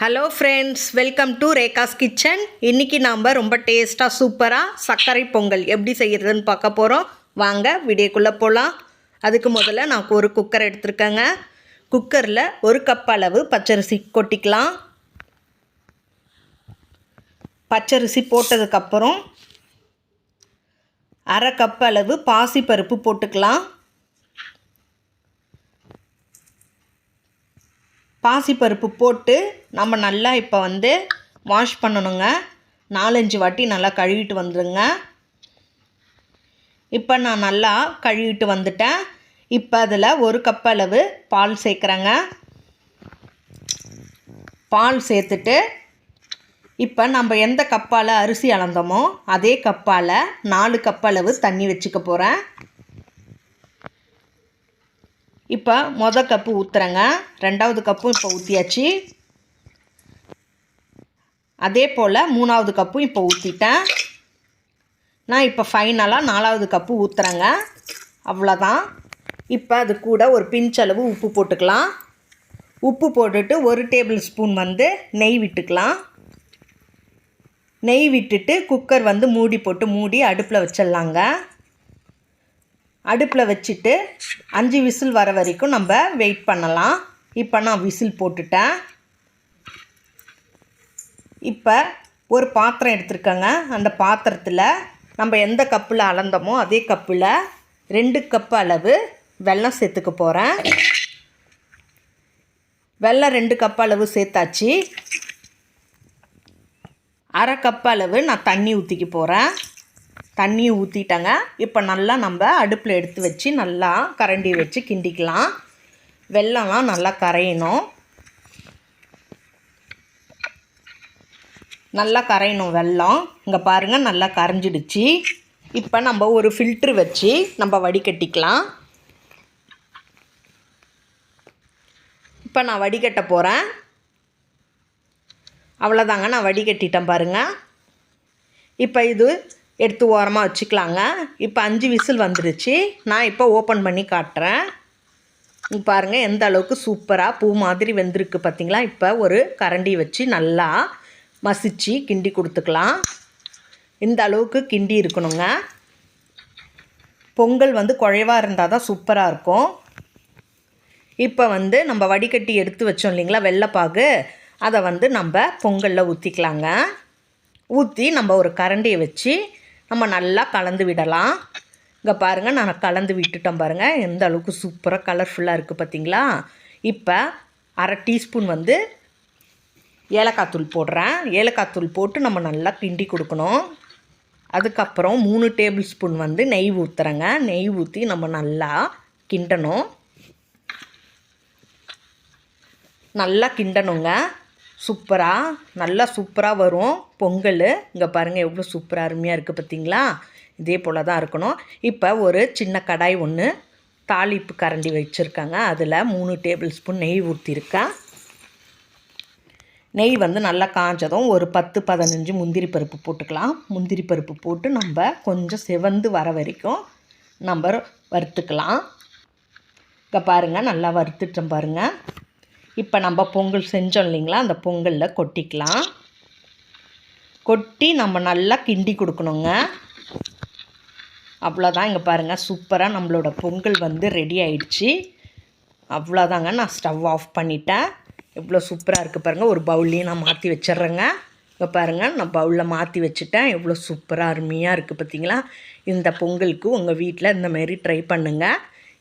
Hello friends welcome to Rekha's kitchen இன்றைக்கி நாம் ரொம்ப டேஸ்ட்டாக சூப்பராக சர்க்கரை பொங்கல் எப்படி செய்கிறதுன்னு பார்க்க போகிறோம் வாங்க வீடியோக்குள்ளே போகலாம் அதுக்கு முதல்ல நான் ஒரு குக்கர் எடுத்திருக்கேங்க. குக்கரில் ஒரு கப் அளவு பச்சரிசி கொட்டிக்கலாம். பச்சரிசி போட்டதுக்கப்புறம் அரை கப் அளவு பாசிப்பருப்பு போட்டுக்கலாம். பாசிப்பருப்பு போட்டு நம்ம நல்லா இப்போ வந்து வாஷ் பண்ணணுங்க. நாலஞ்சு வாட்டி நல்லா கழுவிட்டு வந்துடுங்க இப்போ நான் நல்லா கழுவிட்டு வந்துட்டேன். இப்போ அதில் ஒரு கப் அளவு பால் சேர்க்குறேங்க. பால் சேர்த்துட்டு இப்போ நம்ம எந்த கப்பால் அரிசி அளந்தோமோ அதே கப்பால் நாலு கப் அளவு தண்ணி வச்சுக்க போகிறேன் இப்போ மொதல் கப்பு ஊற்றுறேங்க ரெண்டாவது கப்பும் இப்போ ஊற்றியாச்சு அதே போல் மூணாவது கப்பும் இப்போ ஊற்றிட்டேன் நான் இப்போ ஃபைனலாக நாலாவது கப்பு ஊற்றுறேங்க அவ்வளோதான் இப்போ அது கூட ஒரு பிஞ்சளவு உப்பு போட்டுக்கலாம். உப்பு போட்டுட்டு ஒரு டேபிள் ஸ்பூன் வந்து நெய் விட்டுக்கலாம். நெய் விட்டுட்டு குக்கர் வந்து மூடி போட்டு மூடி அடுப்பில் வச்சிடலாங்க. அடுப்பில் வச்சுட்டு அஞ்சு விசில் வர வரைக்கும் நம்ம வெயிட் பண்ணலாம். இப்போ நான் விசில் போட்டுட்டேன். இப்போ ஒரு பாத்திரம் எடுத்துருக்கேங்க. அந்த பாத்திரத்தில் நம்ம எந்த கப்பில் அளந்தோமோ அதே கப்பில் ரெண்டு கப் அளவு வெல்லம் சேர்த்துக்க போகிறேன் வெல்லம் ரெண்டு கப் அளவு சேர்த்தாச்சு. அரை கப் அளவு நான் தண்ணி ஊற்றிக்க போகிறேன் தண்ணியை ஊற்றிட்டேங்க இப்போ நல்லா நம்ம அடுப்பில் எடுத்து வச்சு நல்லா கரண்டி வச்சு கிண்டிக்கலாம். வெள்ளம்லாம் நல்லா கரையணும். நல்லா கரையணும் வெல்லம். இங்கே பாருங்கள் நல்லா கரைஞ்சிடுச்சு. இப்போ நம்ம ஒரு ஃபில்ட்ரு வச்சு நம்ம வடிகட்டிக்கலாம். இப்போ நான் வடிகட்ட போகிறேன் அவ்வளோதாங்க நான் வடிகட்டிட்டேன் பாருங்கள் இப்போ இது எடுத்து ஓரமாக வச்சுக்கலாங்க. இப்போ அஞ்சு விசில் வந்துடுச்சு நான் இப்போ ஓப்பன் பண்ணி காட்டுறேன். பாருங்கள் எந்த அளவுக்கு சூப்பராக பூ மாதிரி வெந்திருக்கு பார்த்திங்களா இப்போ ஒரு கரண்டி வச்சு நல்லா மசிச்சு கிண்டி கொடுத்துக்கலாம். இந்த அளவுக்கு கிண்டி இருக்கணுங்க. பொங்கல் வந்து குழைவாக இருந்தால் தான் சூப்பராக இருக்கும். இப்போ வந்து நம்ம வடிகட்டி எடுத்து வச்சோம் இல்லைங்களா வெள்ளைப்பாகு. அதை வந்து நம்ம பொங்கலில் ஊற்றிக்கலாங்க ஊற்றி நம்ம ஒரு கரண்டியை வச்சு நம்ம நல்லா கலந்து விடலாம். இங்கே பாருங்கள் நான் கலந்து விட்டுட்டோம் பாருங்கள் எந்த அளவுக்கு சூப்பராக கலர்ஃபுல்லாக இருக்குது பார்த்திங்களா இப்போ அரை டீஸ்பூன் வந்து ஏலக்காய் தூள் போடுறேன். ஏலக்காய் தூள் போட்டு நம்ம நல்லா கிண்டி கொடுக்கணும். அதுக்கப்புறம் மூணு டேபிள் ஸ்பூன் வந்து நெய் ஊற்றுறேங்க நெய் ஊற்றி நம்ம நல்லா கிண்டணும். நல்லா கிண்டணுங்க. சூப்பராக நல்லா சூப்பராக வரும். பொங்கல் இங்கே பாருங்கள் எவ்வளோ சூப்பராக அருமையாக இருக்குது பார்த்தீங்களா இதே போல் தான் இருக்கணும். இப்போ ஒரு சின்ன கடாய் ஒன்று தாளிப்பு கரண்டி வச்சுருக்காங்க. அதில் மூணு டேபிள் ஸ்பூன் நெய் ஊற்றிருக்கேன் நெய் வந்து நல்லா காஞ்சதும் ஒரு பத்து பதினஞ்சு முந்திரி பருப்பு போட்டுக்கலாம். முந்திரி பருப்பு போட்டு நம்ம கொஞ்சம் செவந்து வர வரைக்கும் நம்ம வறுத்துக்கலாம். இப்போ பாருங்கள் நல்லா வறுத்துட்டோம் பாருங்கள் இப்போ நம்ம பொங்கல் செஞ்சோம் இல்லைங்களா? அந்த பொங்கலில் கொட்டிக்கலாம். கொட்டி நம்ம நல்லா கிண்டி கொடுக்கணுங்க. அவ்வளோதான். இங்கே பாருங்கள் சூப்பராக நம்மளோட பொங்கல் வந்து ரெடி ஆயிடுச்சு. அவ்வளோதாங்க. நான் ஸ்டவ் ஆஃப் பண்ணிட்டேன். எவ்வளோ சூப்பராக இருக்குது பாருங்கள் ஒரு பவுல்லையும் நான் மாற்றி வச்சிட்றேங்க. இங்கே பாருங்கள் நான் பவுலில் மாற்றி வச்சுட்டேன். எவ்வளோ சூப்பராக அருமையாக இருக்குது பார்த்தீங்களா இந்த பொங்கலுக்கு உங்கள் வீட்டில் இந்தமாரி ட்ரை பண்ணுங்கள்